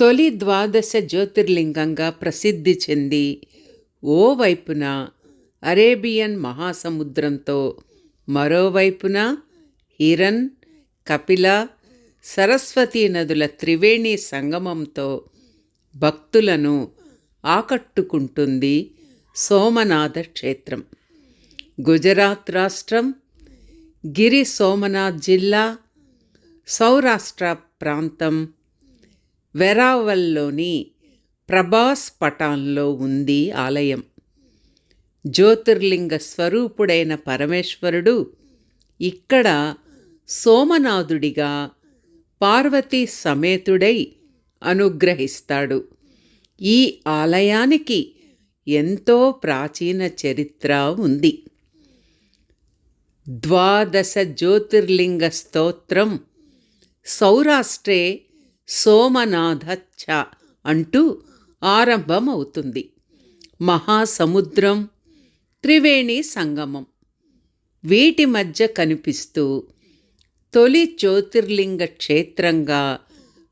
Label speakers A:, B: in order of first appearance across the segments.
A: తొలి ద్వాదశ జ్యోతిర్లింగంగా ప్రసిద్ధి చెంది ఓవైపున అరేబియన్ మహాసముద్రంతో మరోవైపున హిరన్ కపిల సరస్వతీ నదుల త్రివేణి సంగమంతో భక్తులను ఆకట్టుకుంటుంది సోమనాథ క్షేత్రం. గుజరాత్ రాష్ట్రం గిరి సోమనాథ్ జిల్లా సౌరాష్ట్ర ప్రాంతం వెరావల్లోని ప్రభాస్ పటాన్లో ఉంది ఆలయం. జ్యోతిర్లింగ స్వరూపుడైన పరమేశ్వరుడు ఇక్కడ సోమనాథుడిగా పార్వతీ సమేతుడై అనుగ్రహిస్తాడు. ఈ ఆలయానికి ఎంతో ప్రాచీన చరిత్ర ఉంది. ద్వాదశ జ్యోతిర్లింగ స్తోత్రం సౌరాష్ట్రే సోమనాథచ్చ అంటూ ఆరంభమవుతుంది. మహాసముద్రం త్రివేణి సంగమం. వీటి మధ్య కనిపిస్తూ తొలి జ్యోతిర్లింగ క్షేత్రంగా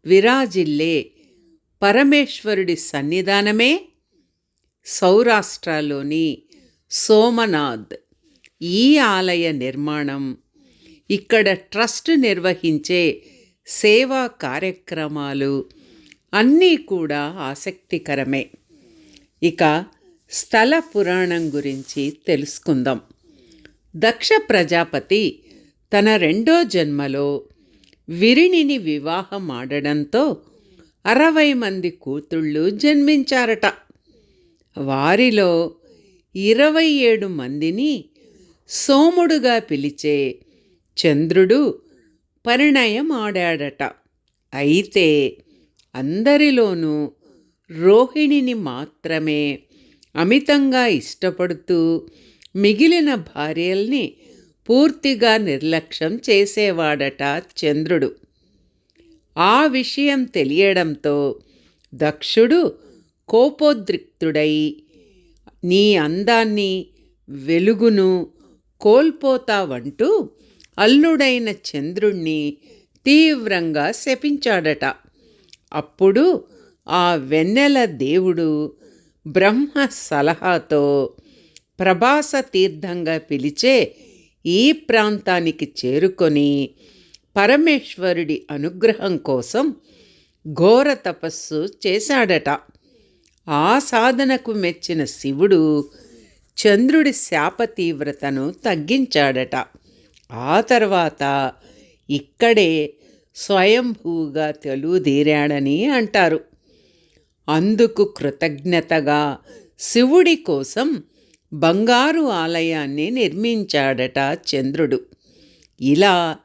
A: విరాజిల్లే పరమేశ్వరుడి సన్నిధానమే సౌరాష్ట్రలోని సోమనాథ్. ఈ ఆలయ నిర్మాణం ఇక్కడ ట్రస్ట్ నిర్వహించే సేవా కార్యక్రమాలు అన్నీ కూడా ఆసక్తికరమే. ఇక స్థల పురాణం గురించి తెలుసుకుందాం. దక్ష ప్రజాపతి తన రెండో జన్మలో విరిణిని వివాహం ఆడడంతో అరవై మంది కూతుళ్ళు జన్మించారట. వారిలో ఇరవై ఏడు మందిని సోముడుగా పిలిచే చంద్రుడు పరిణయం ఆడాడట. అయితే అందరిలోనూ రోహిణిని మాత్రమే అమితంగా ఇష్టపడుతూ మిగిలిన భార్యల్ని పూర్తిగా నిర్లక్ష్యం చేసేవాడట చంద్రుడు. ఆ విషయం తెలియడంతో దక్షుడు కోపోద్రిక్తుడై నీ అందాన్ని వెలుగును కోల్పోతావంటూ అల్లుడైన చంద్రుణ్ణి తీవ్రంగా శపించాడట. అప్పుడు ఆ వెన్నెల దేవుడు బ్రహ్మ సలహాతో ప్రభాస తీర్థంగా పిలిచే ఈ ప్రాంతానికి చేరుకొని పరమేశ్వరుడి అనుగ్రహం కోసం ఘోర తపస్సు చేశాడట. ఆ సాధనకు మెచ్చిన శివుడు చంద్రుడి శాప తీవ్రతను తగ్గించాడట. ఆ తర్వాత ఇక్కడే స్వయంభూగా తెలుదేరాడని అంటారు. అందుకు కృతజ్ఞతగా శివుడి కోసం బంగారు ఆలయాన్ని నిర్మించాడట చంద్రుడు. ఇలా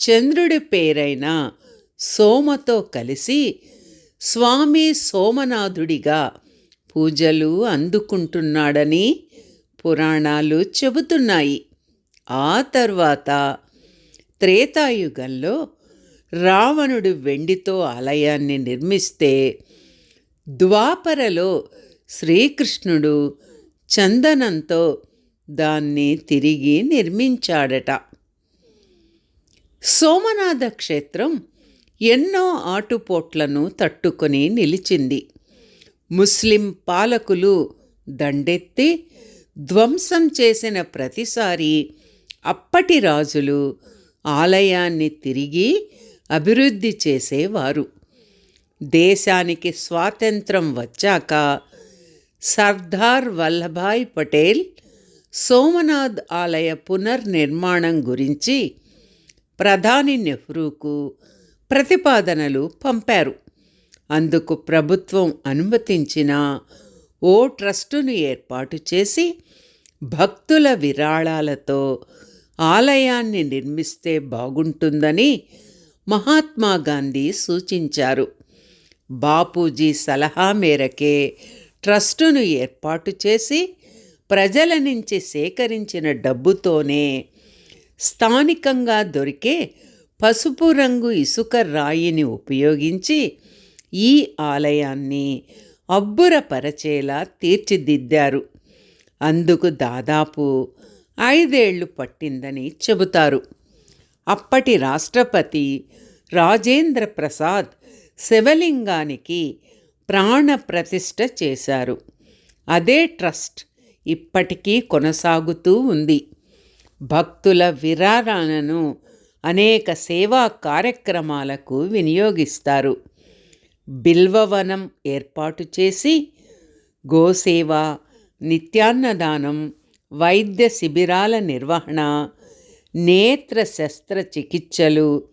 A: చంద్రుడి పేరైన సోమతో కలిసి స్వామి సోమనాథుడిగా పూజలు అందుకుంటున్నాడని పురాణాలు చెబుతున్నాయి. ఆ తర్వాత త్రేతాయుగంలో రావణుడు వెండితో ఆలయాన్ని నిర్మిస్తే ద్వాపరలో శ్రీకృష్ణుడు చందనంతో దాన్ని తిరిగి నిర్మించాడట. సోమనాథ క్షేత్రం ఎన్నో ఆటుపోట్లను తట్టుకొని నిలిచింది. ముస్లిం పాలకులు దండెత్తి ధ్వంసం చేసిన ప్రతిసారి అప్పటి రాజులు ఆలయాన్ని తిరిగి అభివృద్ధి చేసేవారు. దేశానికి స్వాతంత్రం వచ్చాక సర్దార్ వల్లభాయ్ పటేల్ సోమనాథ్ ఆలయ పునర్నిర్మాణం గురించి ప్రధాని నెహ్రూకు ప్రతిపాదనలు పంపారు. అందుకు ప్రభుత్వం అనుమతించిన ఓ ట్రస్టును ఏర్పాటు చేసి భక్తుల విరాళాలతో ఆలయాన్ని నిర్మిస్తే బాగుంటుందని మహాత్మా గాంధీ సూచించారు. బాపూజీ సలహా మేరకే ట్రస్టును ఏర్పాటు చేసి ప్రజల నుంచి సేకరించిన డబ్బుతోనే స్థానికంగా దొరికే పసుపు రంగు ఇసుక రాయిని ఉపయోగించి ఈ ఆలయాన్ని అబ్బురపరచేలా తీర్చిదిద్దారు. అందుకు దాదాపు ఐదేళ్ళు పట్టిందని చెబుతారు. అప్పటి రాష్ట్రపతి రాజేంద్ర ప్రసాద్ శివలింగానికి ప్రాణ ప్రతిష్ఠ చేశారు. అదే ట్రస్ట్ ఇప్పటికీ కొనసాగుతూ ఉంది. భక్తుల విరాళాలను అనేక సేవా కార్యక్రమాలకు వినియోగిస్తారు. బిల్వవనం ఏర్పాటు చేసి గోసేవ నిత్యాన్నదానం వైద్య శిబిరాల నిర్వహణ నేత్ర శస్త్రచికిత్సలు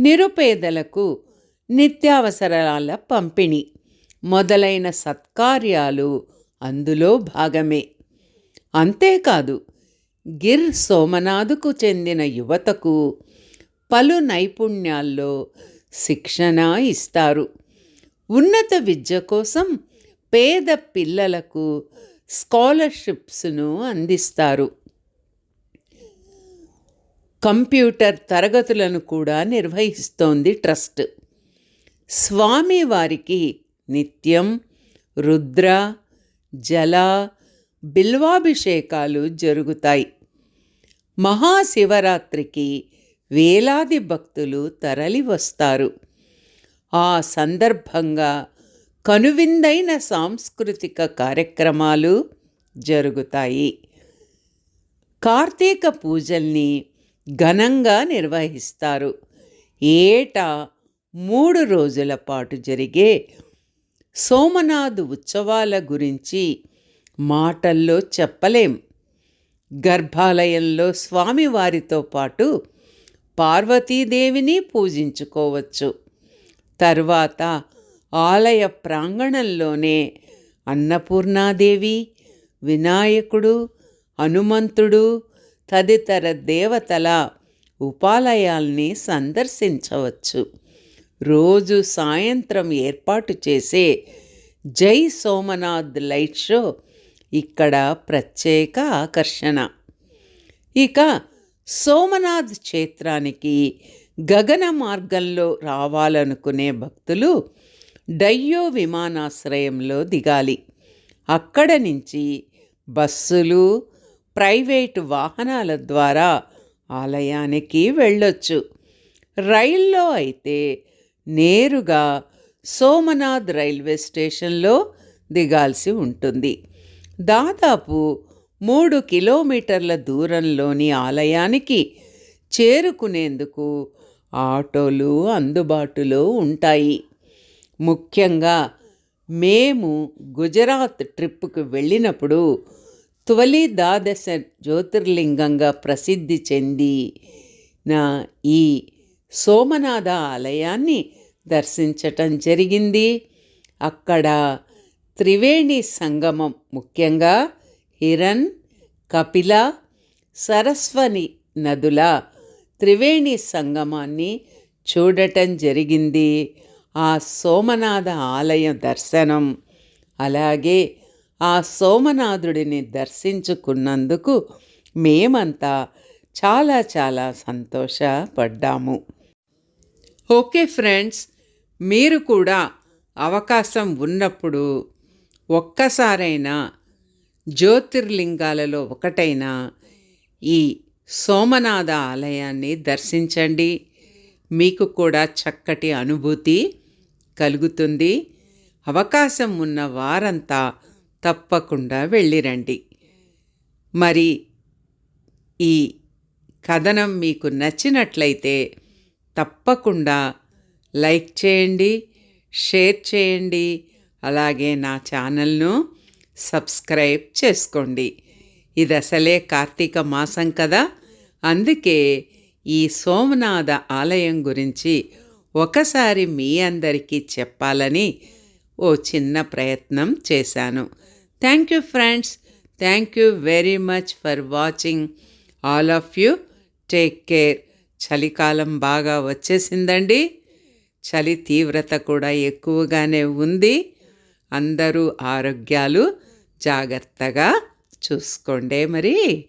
A: నిరుపేదలకు నిత్యావసరాల పంపిణీ మొదలైన సత్కార్యాలు అందులో భాగమే. అంతేకాదు గిర్ సోమనాథ్కు చెందిన యువతకు పలు నైపుణ్యాల్లో శిక్షణ ఇస్తారు. ఉన్నత విద్య కోసం పేద పిల్లలకు స్కాలర్షిప్స్ను అందిస్తారు. కంప్యూటర్ తరగతులను కూడా నిర్వహిస్తోంది ట్రస్ట్. స్వామివారికి నిత్యం రుద్ర జల బిల్వాభిషేకాలు జరుగుతాయి. మహాశివరాత్రికి వేలాది భక్తులు తరలి వస్తారు ఆ సందర్భంగా కనువిందైన సాంస్కృతిక కార్యక్రమాలు జరుగుతాయి. కార్తీక పూజల్ని ఘనంగా నిర్వహిస్తారు. ఏటా మూడు రోజుల పాటు జరిగే సోమనాథ్ ఉత్సవాల గురించి మాటల్లో చెప్పలేం. గర్భాలయంలో స్వామివారితో పాటు పార్వతీదేవిని పూజించుకోవచ్చు. తర్వాత ఆలయ ప్రాంగణంలోనే అన్నపూర్ణాదేవి వినాయకుడు హనుమంతుడు తదితర దేవతల ఉపాలయాల్ని సందర్శించవచ్చు. రోజు సాయంత్రం ఏర్పాటు చేసే జై సోమనాథ్ లైట్ షో ఇక్కడ ప్రత్యేక ఆకర్షణ. ఇక సోమనాథ్ క్షేత్రానికి గగన మార్గంలో రావాలనుకునే భక్తులు డయ్యో విమానాశ్రయంలో దిగాలి. అక్కడ నుంచి బస్సులు ప్రైవేటు వాహనాల ద్వారా ఆలయానికి వెళ్ళొచ్చు. రైల్లో అయితే నేరుగా సోమనాథ్ రైల్వే స్టేషన్లో దిగాల్సి ఉంటుంది. దాదాపు మూడు కిలోమీటర్ల దూరంలోని ఆలయానికి చేరుకునేందుకు ఆటోలు అందుబాటులో ఉంటాయి. ముఖ్యంగా మేము గుజరాత్ ట్రిప్కు వెళ్ళినప్పుడు తువలి ద్వాదశ జ్యోతిర్లింగంగా ప్రసిద్ధి చెంది నా ఈ సోమనాథ ఆలయాన్ని దర్శించటం జరిగింది. అక్కడ త్రివేణి సంగమం ముఖ్యంగా హిరణ్ కపిల సరస్వని నదుల త్రివేణి సంగమాన్ని చూడటం జరిగింది. ఆ సోమనాథ ఆలయ దర్శనం. అలాగే ఆ సోమనాథుడిని దర్శించుకున్నందుకు మేమంతా చాలా చాలా సంతోషపడ్డాము. ఓకే ఫ్రెండ్స్ మీరు కూడా అవకాశం ఉన్నప్పుడు ఒక్కసారైనా జ్యోతిర్లింగాలలో ఒకటైన ఈ సోమనాథ ఆలయాన్ని దర్శించండి. మీకు కూడా చక్కటి అనుభూతి కలుగుతుంది. అవకాశం ఉన్న వారంతా తప్పకుండా వెళ్ళిరండి. మరి ఈ కథనం మీకు నచ్చినట్లయితే తప్పకుండా లైక్ చేయండి షేర్ చేయండి అలాగే నా ఛానల్ను సబ్స్క్రైబ్ చేసుకోండి. ఇది అసలే కార్తీక మాసం కదా. అందుకే ఈ సోమనాథ ఆలయం గురించి ఒకసారి మీ అందరికీ చెప్పాలని ఓ చిన్న ప్రయత్నం చేశాను. Thank you friends. Thank you very much for watching. All of you. Take care. చలికాలం బాగా వచ్చేసిందండి. చలి తీవ్రత కూడా ఎక్కువగానే ఉంది. అందరూ ఆరోగ్యాలు జాగ్రత్తగా చూసుకోండి మరి.